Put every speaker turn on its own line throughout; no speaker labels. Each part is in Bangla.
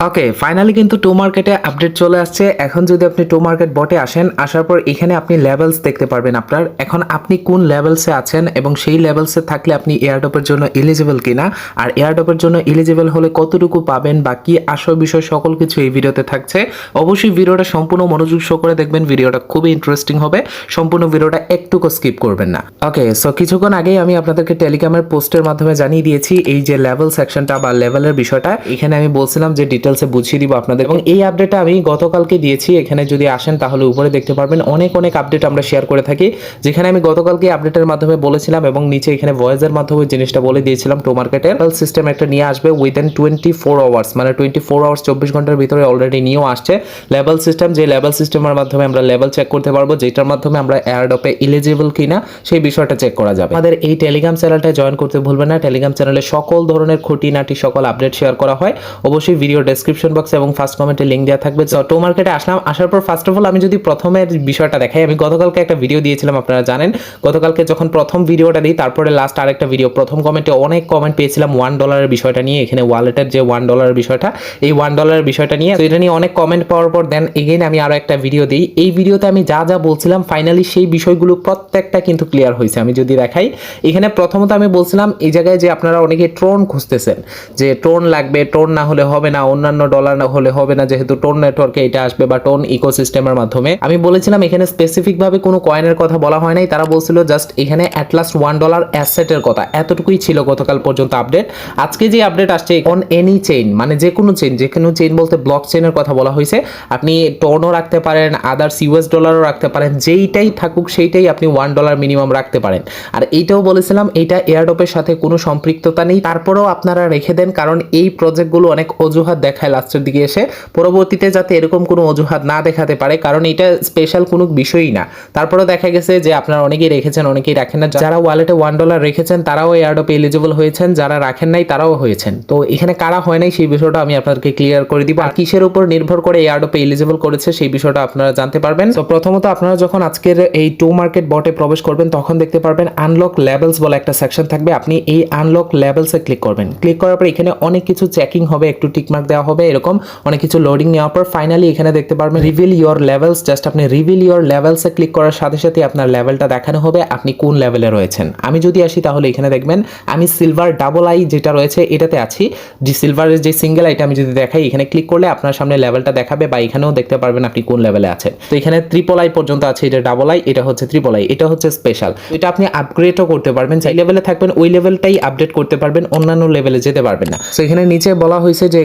ওকে ফাইনালি কিন্তু টু মার্কেটে আপডেট চলে আসছে। এখন যদি আপনি টু মার্কেট বটে আসেন, আসার পর এখানে আপনি লেভেলস দেখতে পারবেন আপনার। এখন আপনি কোন লেভেলসে আছেন এবং সেই লেভেলসে থাকলে আপনি এয়ারডপের জন্য এলিজিবল কিনা? আর এয়ারডপের জন্য এলিজিবল হলে কতটুকু পাবেন বা কি আসল বিষয় সকল কিছু এই ভিডিওতে থাকছে। অবশ্যই ভিডিওটা সম্পূর্ণ মনোযোগ সহ করে দেখবেন ভিডিওটা খুবই ইন্টারেস্টিং হবে। সম্পূর্ণ ভিডিওটা একটুকু স্কিপ করবেন না। ওকে সো কিছুক্ষণ আগেই আমি আপনাদেরকে টেলিগ্রামের পোস্টের মাধ্যমে জানিয়ে দিয়েছি, এই যে লেভেল সেকশনটা বা লেভেলের বিষয়টা, এখানে আমি বলছিলাম যে ডিটেলসে বুঝিয়ে দিব আপনাদের। এবং এই আপডেটটা আমি গতকালকে দিয়েছি, এখানে যদি আসেন তাহলে উপরে দেখতে পারবেন অনেক অনেক আপডেট আমরা শেয়ার করে থাকি। যেখানে আমি গতকালকে আপডেটের মাধ্যমে বলেছিলাম এবং নিচে এখানে ভয়েসের মাধ্যমে জিনিসটা বলে দিয়েছিলাম টো মার্কেটের সিস্টেম একটা নিয়ে আসবে উইদিন টোয়েন্টি ফোর আওয়ার্স মানে টোয়েন্টি ফোর আওয়ার্স চব্বিশ ঘণ্টার ভিতরে অলরেডি নিয়েও আসছে। লেভেল সিস্টেম যে লেভেল সিস্টেমের মাধ্যমে আমরা লেভেল চেক করতে পারব, যেটার মাধ্যমে আমরা এয়ারডপে ইলিজিবল কিনা, সেই বিষয়টা চেক করা যাবে। আমাদের এই টেলিগ্রাম চ্যানেলটা জয়েন করতে ভুলবেন না। টেলিগ্রাম চ্যানেলে সকল ধরনের খুঁটিনাটি, সকল আপডেট শেয়ার করা হয়। অবশ্যই ভিডিও ডেসক্রিপশন বক্স এবং ফার্স্ট কমেন্টে লিঙ্ক দেওয়া থাকবে। টো মার্কেটে আসলাম, আসার পর ফার্স্ট অফ অল আমি যদি প্রথমের বিষয়টা দেখাই, আমি গতকালকে একটা ভিডিও দিয়েছিলাম, আপনারা জানেন। গতকালকে যখন প্রথম ভিডিওটা দিই, তারপরে লাস্ট আরেকটা ভিডিও প্রথম কমেন্টে অনেক কমেন্ট পেয়েছিলাম ওয়ান ডলারের বিষয়টা নিয়ে, এখানে ওয়ালেটের যে ওয়ান ডলারের বিষয়টা, এই ওয়ান ডলারের বিষয়টা নিয়ে। তো এটা নিয়ে অনেক কমেন্ট পাওয়ার পর দেন এগেইন আমি আরও একটা ভিডিও দিই। এই ভিডিওতে আমি যা যা বলছিলাম ফাইনালি সেই বিষয়গুলো প্রত্যেকটা কিন্তু ক্লিয়ার হয়েছে, আমি যদি দেখাই। এখানে প্রথমত আমি বলছিলাম, এই জায়গায় যে আপনারা অনেকে ট্রোন খুঁজতেছেন, যে ট্রোন লাগবে ট্রোন না হলে হবে না অন্যান্য ডলার হলে হবে না, যেহেতু টোন নেটওয়ার্কে এটা আসবে বা টোন ইকোসিস্টেমের মাধ্যমে। আমি বলেছিলাম এখানে স্পেসিফিক ভাবে কোনো কয়েনের কথা বলা হয় নাই, তারা বলছিল জাস্ট এখানে অ্যাটলাস্ট ওয়ান ডলার অ্যাসেটের কথা। এতটুকুই ছিল গতকাল পর্যন্ত আপডেট আজকে যে আপডেট আসছে অন এনি চেইন মানে যে কোনো চেইন যে কোনো চেইন বলতে ব্লক চেইনের কথা বলা হয়েছে। আপনি টোনও রাখতে পারেন আদার্স ইউএস ডলারও রাখতে পারেন, যেইটাই থাকুক সেইটাই আপনি ওয়ান ডলার মিনিমাম রাখতে পারেন। আর এইটাও বলেছিলাম এইটা এয়ারডপের সাথে কোনো সম্পৃক্ততা নেই। তারপরেও আপনারা রেখে দেন, কারণ এই প্রজেক্টগুলো অনেক অজুহাত দেখায় লাস্টের দিকে এসে। পরবর্তীতে যাতে এরকম কোনো অজুহাত না দেখাতে পারে, কারণ এটা স্পেশাল কোনো বিষয়ই না। তারপরেও দেখা গেছে যে আপনারা অনেকেই রেখেছেন, অনেকেই রাখেন না। যারা ওয়ালেটে ওয়ান ডলার রেখেছেন, তারাও এয়ারডপে এলিজিবল হয়েছেন। যারা রাখেন নাই, তারাও হয়েছেন। তো এখানে কারা হয় নাই, সেই বিষয়টা আমি আপনাদেরকে ক্লিয়ার করে দিব। আর কিসের উপর নির্ভর করে এয়ারডপে এলিজিবল করেছে, সেই বিষয়টা আপনারা জানতে পারবেন। তো প্রথমত আপনারা যখন আজকের এই টু মার্কেট বটে প্রবেশ করবেন, তখন দেখতে পারবেন আনলক লেভেলস বলে একটা সেকশন থাকবে। আপনি এই আনলক লেভেলসে ক্লিক করবেন। ক্লিক করার পর এখানে অনেক কিছু চেকিং হবে, একটু টিকমার্ক দেওয়া হবে এরকম অনেক কিছু লোডিং নেওয়ার পর ফাইনালি এখানে দেখতে পারবেন রিভিল ইওর লেভেলস জাস্ট আপনি রিভিল ইওর লেভেলসে ক্লিক করার সাথে সাথে আপনার লেভেলটা দেখানো হবে, আপনি কোন লেভেলে রয়েছেন। আমি যদি আসি তাহলে এখানে দেখবেন আমি সিলভার ডাবল আই যেটা রয়েছে এটাতে আছি। যে সিলভারের যে সিঙ্গেল আইটা আমি যদি দেখাই, এখানে ক্লিক করলে আপনার সামনে লেভেলটা দেখাবে বা এখানেও দেখতে পারবেন আপনি কোন লেভেলে আছেন। তো এখানে ট্রিপল আই পর্যন্ত আছে, এটা ডাবল আই এটা হচ্ছে ট্রিপল আই এটা হচ্ছে স্পেশাল এটা আপনি আপগ্রেডও করতে পারবেন যে লেভেলে থাকবেন ওই লেভেলটাই আপডেট করতে পারবেন, অন্যান্য লেভেলে যেতে পারবেন না। তো এখানে নিচে বলা হয়েছে যে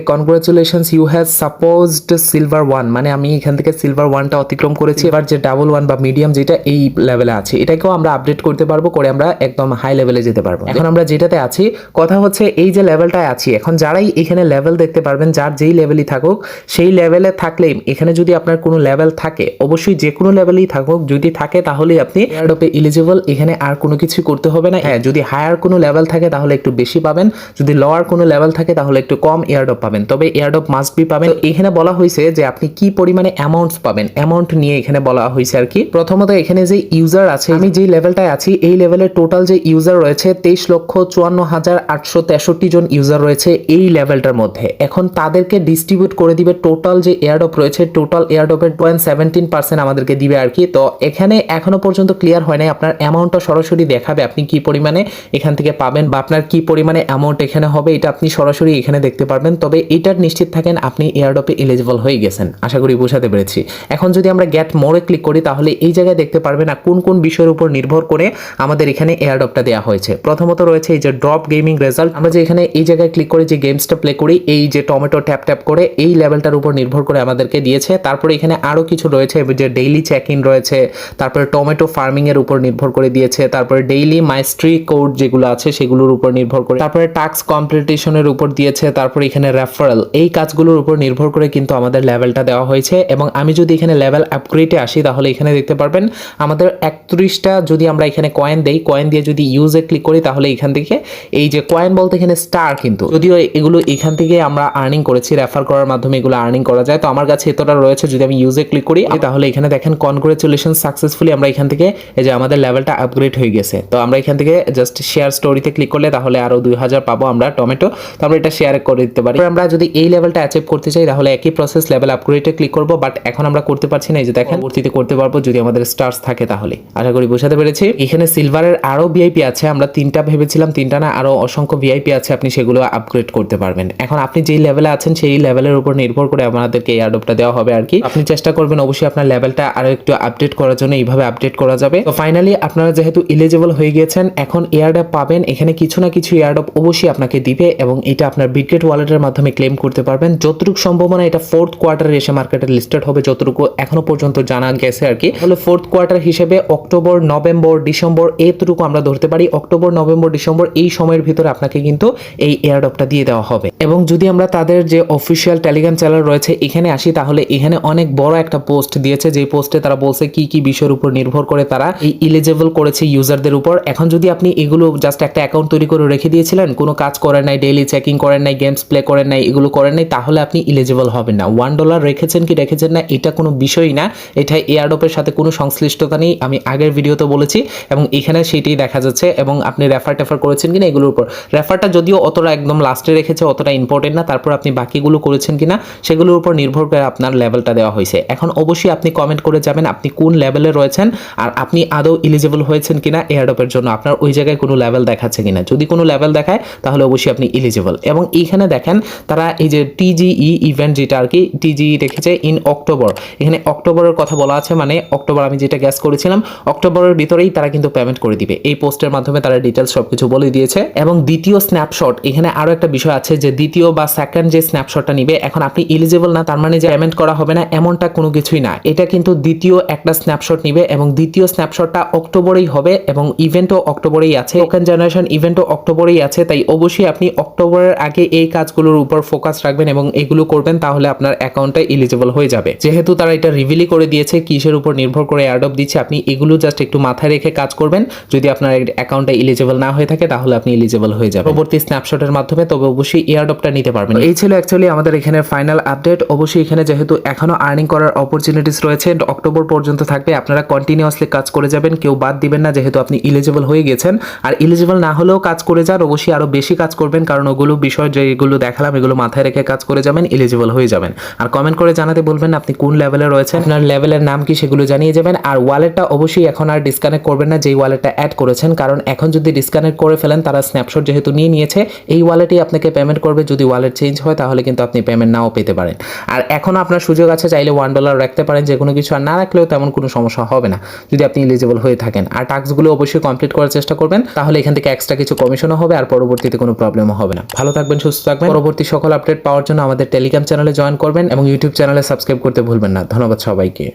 congratulations you have supposed silver one মানে আমি এখান থেকে সিলভার ওয়ানটা অতিক্রম করেছি। এবার যে ডাবল ওয়ান বা মিডিয়াম যেটা এই লেভেলে আছে, এটাকেও আমরা আপডেট করতে পারব, করে আমরা একদম হাই লেভেলে যেতে পারব। এখন আমরা যেটাতে আছি, কথা হচ্ছে এই যে লেভেলটায় আছি, এখন যারাই এখানে লেভেল দেখতে পারবেন, যার যেই লেভেলই থাকুক, সেই লেভেলে থাকলে এখানে যদি আপনার কোনো লেভেল থাকে, অবশ্যই যে কোনো লেভেলেই থাকুক, যদি থাকে তাহলেই আপনি এয়ারডপে এলিজিবল এখানে আর কোনো কিছু করতে হবে না। হ্যাঁ যদি হায়ার কোনো লেভেল থাকে তাহলে একটু বেশি পাবেন, যদি লোয়ার কোনো লেভেল থাকে তাহলে একটু কম এয়ারডপ পাবেন। তবে এয়ারডপ মাস্ট বি পাবেন। এখানে বলা হয়েছে যে আপনি কি পরিমাণে অ্যামাউন্টস পাবেন। অ্যামাউন্ট নিয়ে এখানে বলা হয়েছে আর কি। প্রথমত এখানে যে ইউজার আছে, আমি যেই লেভেলটায় আছি, এই লেভেলের টোটাল যে ইউজার রয়েছে, তেইশ লক্ষ চুয়ান্ন হাজার আটশো তেষট্টি জন ইউজার রয়েছে এই লেভেলটার মধ্যে। এখন তাদেরকে ডিস্ট্রিবিউট করে দিবে টোটাল যে এয়ারডপ রয়েছে টোটাল এয়ারডপের পয়েন্ট সেভেন্টিন পার্সেন্ট আমাদেরকে দিবে আর কি। তো এখানে এখনও পর্যন্ত ক্লিয়ার হয় নাই আপনার অ্যামাউন্টটা সরাসরি দেখাবে আপনি কি পরিমাণে এখান থেকে পাবেন বা আপনার কি পরিমাণে অ্যামাউন্ট এখানে হবে, এটা আপনি সরাসরি এখানে দেখতে পারবেন। তবে এটার নিশ্চিত থাকেন আপনি এয়ারডপে এলিজিবল হয়ে গেছেন। আশা করি বোঝাতে পেরেছি। এখন যদি আমরা গেট মোড়ে ক্লিক করি, তাহলে এই জায়গায় দেখতে পারবেন না কোন কোন বিষয়ের উপর নির্ভর করে আমাদের এখানে এয়ারডপটা দেওয়া হয়েছে। প্রথমত রয়েছে এই যে ড্রপ গেমিং রেজাল্ট আমরা যে এখানে এই জায়গায় ক্লিক করে যে গেমসটা প্লে করি, এই যে টমেটো ট্যাপ ট্যাপ করে, এই লেভেলটার উপর নির্ভর করে আমাদেরকে দিয়েছে। তারপরে এখানে আরও কিছু রয়েছে যে ডেইলি চেক ইন রয়েছে, তারপরে টমেটো ফার্মিংয়ের উপর নির্ভর করে দিয়েছে, তারপরে ডেইলি মাইস্ট্রি কোড যেগুলো আছে, সেগুলোর উপর নির্ভর করে, তারপরে টাস্ক কম্পিটিশনের উপর দিয়েছে, তারপরে এখানে রেফারেল এই কাজগুলোর উপর নির্ভর করে কিন্তু আমাদের লেভেলটা দেওয়া হয়েছে এবং আমি যদি এখানে লেভেল আপগ্রেডে আসি, তাহলে এখানে দেখতে পারবেন আমাদের একত্রিশটা যদি আমরা এখানে কয়েন দেই কয়েন দিয়ে যদি ইউজে ক্লিক করি, তাহলে এখান থেকে এই যে কয়েন বলতে এখানে স্টার কিন্তু, যদিও এগুলো এখান থেকে আমরা আর্নিং করেছি রেফার করার মাধ্যমে এগুলো আর্নিং করা যায়, তো আমার কাছে এতটা রয়েছে, যদি আমি ইউজে ক্লিক করি, তাহলে এখানে দেখেন কনগ্রেচুলেশন সাকসেসফুলি আমরা এখান থেকে এই যে আমাদের লেভেলটা আপগ্রেড হয়ে গেছে। তো আমরা এখান থেকে জাস্ট শেয়ার স্টোরিতে ক্লিক করলে তাহলে আরও দুই হাজার পাবো আমরা টমেটো, তো আমরা এটা শেয়ার করে দিতে পারি। আমরা যদি এই লেভেলটা অ্যাচিভ করতে চাই, তাহলে একই প্রসেস লেভেল আপগ্রেডে ক্লিক করব বাট এখন আমরা করতে পারছি না, এই যে দেখেন, পরবর্তীতে করতে পারব যদি আমাদের স্টার্স থাকে তাহলে। আশা করি বোঝাতে পেরেছি। এখানে সিলভারের আরও ভিআইপি আছে, আমরা তিনটা ভেবেছিলাম, তিনটা না, আরও অসংখ্য ভিআইপি আছে, আপনি সেগুলো আপগ্রেড করতে পারবেন। এখন আপনি যেই লেভেলে আছেন, সেই লেভেলের উপর নির্ভর করে আমাদেরকে এই অ্যাডপটা দেওয়া হবে আর কি। আপনি চেষ্টা করবেন অবশ্যই আপনার লেভেলটা আরও একটু আপডেট করার জন্য, এইভাবে আপডেট করা যাবে। তো ফাইনালি আপনারা যেহেতু এলিজিবল হয়ে গিয়েছেন, এখন এয়ারডপ পাবেন। এখানে কিছু না কিছু এয়ারডপ অবশ্যই আপনাকে দিবে, এবং এটা আপনার বিটগেট ওয়ালেটের মাধ্যমে ক্লেম করতে পারবেন। যতটুকু সম্ভাবনা এটা ফোর্থ কোয়ার্টারে এসে মার্কেটে লিস্টেড হবে, যতটুকু এখনও পর্যন্ত জানা গেছে আর কি। তাহলে ফোর্থ কোয়ার্টার হিসেবে অক্টোবর, নভেম্বর, ডিসেম্বর এতটুকু আমরা ধরতে পারি। অক্টোবর, নভেম্বর, ডিসেম্বর এই সময়ের ভিতরে আপনাকে কিন্তু এই এয়ারডপটা দিয়ে দেওয়া হবে। এবং যদি আমরা তাদের যে অফিসিয়াল টেলিগ্রাম চ্যানেল রয়েছে, এখানে আসি, তাহলে এখানে অনেক বড় একটা পোস্ট দিয়েছে। যে পোস্টে তারা বলছে কি কি বিষয়ের উপর নির্ভর করে তারা এই ইলিজেবল করেছে ইউজারদের উপর। এখন যদি আপনি এগুলো জাস্ট একটা অ্যাকাউন্ট তৈরি করে রেখে দিয়েছিলেন, কোনো কাজ করেন নাই ডেইলি চেকিং করেন নাই গেমস প্লে করেন নাই, এগুলো করেন নাই, তাহলে আপনি ইলিজিবল হবেন না। ওয়ান ডলার রেখেছেন কি রেখেছেন না, এটা কোনো বিষয়ই না। এটা এয়ারডপের সাথে কোনো সংশ্লিষ্টতা নেই, আমি আগের ভিডিওতে বলেছি, এবং এখানে সেটাই দেখা যাচ্ছে, এবং আপনি রেফার টেফার করেছেন কিনা এগুলোর উপর। রেফারটা যদিও অতটা একদম লাস্টে রেখেছে, অতটা ইম্পর্টেন্ট না, তারপর আপনি বাকিগুলো করেছেন কিনা, সেগুলোর উপর নির্ভর করে আপনার লেভেলটা দেওয়া হয়েছে। এখন অবশ্যই আপনি কমেন্ট করে যাবেন, আপনি কোন লেভেলে রয়েছেন, আর আপনি আদৌ ইলিজিবল হয়েছেন কিনা এয়ারডপের জন্য। আপনার ওই জায়গায় কোনো লেভেল দেখাচ্ছে কিনা। যদি কোনো লেভেল দেখায়, তাহলে অবশ্যই আপনি ইলিজিবল এবং এইখানে দেখেন, তারা এই যে টিজিই ইভেন্ট যেটা আর কি টিজিই রেখেছে ইন অক্টোবর এখানে অক্টোবরের কথা বলা আছে মানে অক্টোবর আমি যেটা গ্যাস করেছিলাম অক্টোবরের ভিতরেই তারা কিন্তু পেমেন্ট করে দিবে। এই পোস্টের মাধ্যমে তারা ডিটেলস সবকিছু বলে দিয়েছে। এবং দ্বিতীয় স্ন্যাপশট এখানে আরও একটা বিষয় আছে যে দ্বিতীয় বা সেকেন্ড যে স্ন্যাপশটটা নিবে, এখন আপনি ইলিজিবল না, তার মানে যে পেমেন্ট করা হবে না, এমনটা কোনো কিছুই না। এটা কিন্তু দ্বিতীয় একটা স্ন্যাপশট নিবে এবং দ্বিতীয় স্ন্যাপশটটা অক্টোবরেই হবে এবং ইভেন্টও অক্টোবরেই আছে। ওখান জেনারেশন ইভেন্টও অক্টোবরেই আছে, তাই অবশ্যই আপনি অক্টোবরের আগে এই কাজগুলোর উপর ফোকাস রাখবেন এবং এগুলো করবেন, তাহলে আপনার অ্যাকাউন্টটা ইলিজিবল হয়ে যাবে। যেহেতু তারা এটা রিভিলি করে দিয়েছে, কিসের উপর নির্ভর করে অ্যাডপ দিচ্ছে, আপনি এগুলো জাস্ট একটু মাথায় রেখে কাজ করবেন। যদি আপনার অ্যাকাউন্টটা ইলিজিবল না হয়ে থাকে, তাহলে আপনি ইলিজিবল হয়ে যাবেন। পরবর্তী স্ন্যাপশটের মাধ্যমে, তবে অবশ্যই এয়ারডপটা নিতে পারবেন। এই ছিল অ্যাকচুয়ালি আমাদের এখানে ফাইনাল আপডেট অবশ্যই এখানে যেহেতু এখনও আর্নিং করার অপরচুনিটিস রয়েছে অক্টোবর পর্যন্ত থাকবে, আপনারা কন্টিনিউয়াসলি কাজ করে যাবেন, কেউ বাদ দিবেন না, যেহেতু আপনি ইলিজিবল হয়ে গেছেন। আর ইলিজিবল না হলেও কাজ করে যান, অবশ্যই আরও বেশি কাজ করবেন, কারণ ওগুলো বিষয় যেগুলো দেখালাম, এগুলো মাথায় রেখে কাজ করে যাবেন ইলিজিবল হয়ে যাবেন। আর কমেন্ট করে জানাতে বলবেন আপনি কোন লেভেলে রয়েছেন। আপনার লেভেলের নাম কি সেগুলো জানিয়ে যাবেন। আর ওয়ালেটটা অবশ্যই এখন আর ডিসকানেক্ট করবেন না, যেই ওয়ালেটটা অ্যাড করেছেন। কারণ এখন যদি ডিসকানেক্ট করে ফেলেন, তারা স্ন্যাপশট যেহেতু নিয়ে নিয়েছে, এই ওয়ালেটেই আপনাকে পেমেন্ট করবে। যদি ওয়ালেট চেঞ্জ হয়, তাহলে কিন্তু আপনি পেমেন্ট নাও পেতে পারেন। আর এখনও আপনার সুযোগ আছে, চাইলে ওয়ান ডলার রাখতে পারেন। যে কোনো কিছু আর না রাখলেও তেমন কোনো সমস্যা হবে না, যদি আপনি এলিজিবল হয়ে থাকেন। আর টাস্কগুলো অবশ্যই কমপ্লিট করার চেষ্টা করবেন, তাহলে এখান থেকে এক্সট্রা কিছু কমিশনও হবে, আর পরবর্তীতে কোনো প্রবলেমও হবে না। ভালো থাকবেন, সুস্থ থাকবেন। পরবর্তী সকল আপডেট পাওয়ার জন্য আমাদের টেলিগ্রাম চ্যানেলে জয়েন করবেন এবং ইউটিউব চ্যানেলে সাবস্ক্রাইব করতে ভুলবেন না। ধন্যবাদ সবাইকে।